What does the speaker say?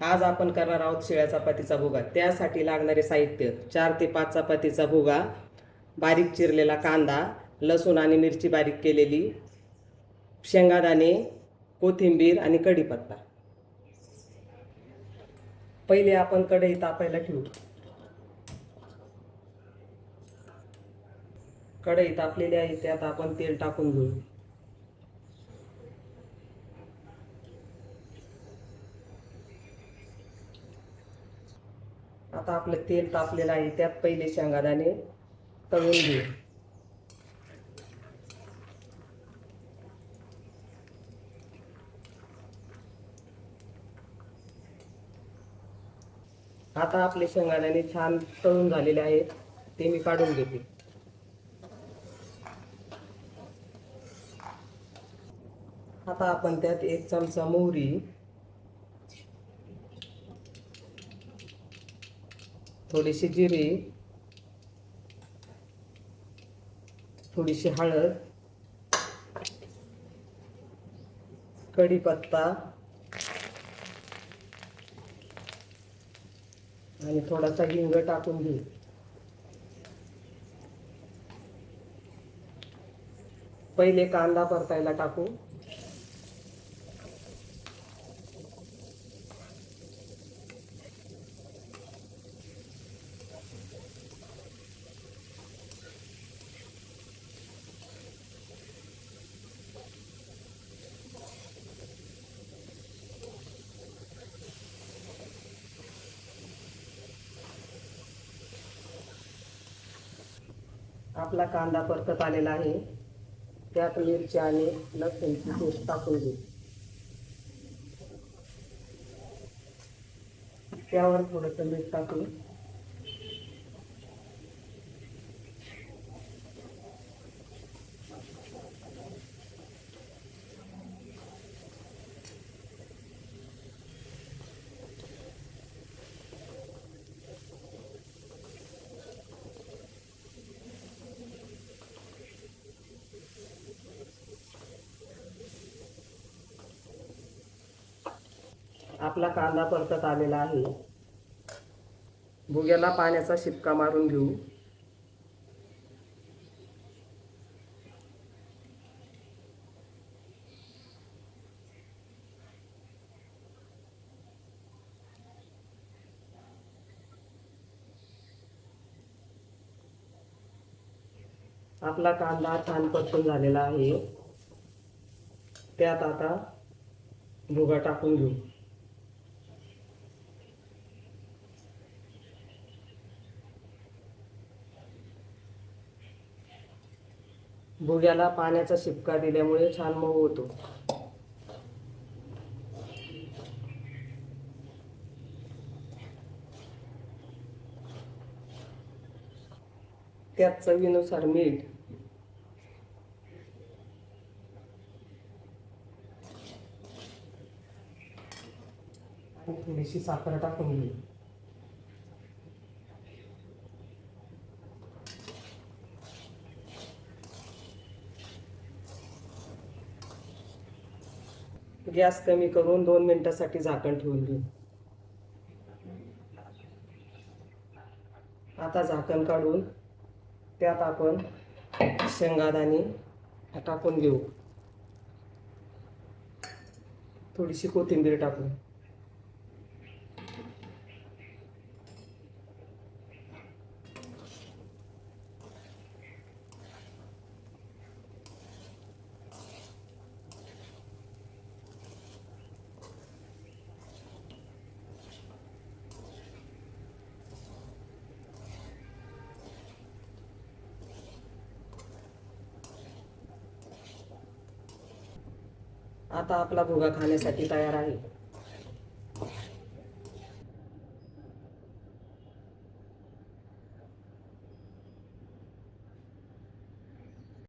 आज आपण करणार आहोत शिळ्या चपातीचा भुगा. त्यासाठी लागणारे साहित्य चार ते पाच चपातीचा भुगा बारीक चिरलेला कांदा लसूण आणि मिरची बारीक केलेली शेंगादाणे कोथिंबीर आणि कढीपत्ता. पहिले आपण कढई तापायला ठेवू. कढई तापलेली आहे त्यात आपण तेल टाकून घेऊ. आता आपलं तेल तापलेलं आहे त्यात पहिले शेंगादाणे तळून घेऊ. आता आपले शेंगादाणे छान तळून झालेले आहेत ते मी काढून घेते. आता आपण त्यात एक चमचा मोहरी थोडीशी जिरी थोडीशी हळद कढीपत्ता आणि थोडासा हिंग टाकून घेऊ पहिले कांदा परतायला टाकू. आपला कांदा परतत आलेला आहे. त्यात मिरची आणि लसूणची पेस्ट टाकून घेऊ. त्यावर थोडंसं मीठ टाकून आपला कांदा परतत आलेला आहे. भुग्याला पाण्याचा शिपका मारून घेऊ. आपला कांदा छान परतून झालेला आहे. त्यात आता भुगा टाकून घेऊ. भुग्याला पाण्याचा शिपका दिल्यामुळे छान मऊ होतो. त्यात चवीनुसार मीठ. थोडीशी साखर टाकून घेऊ. गॅस कमी करून दोन मिनिटासाठी झाकण ठेवून घेऊ. आता झाकण काढून त्यात आपण शेंगादाणे टाकून घेऊ. थोडीशी कोथिंबीर टाकू आता आपला भुगा खाण्यासाठी तयार आहे.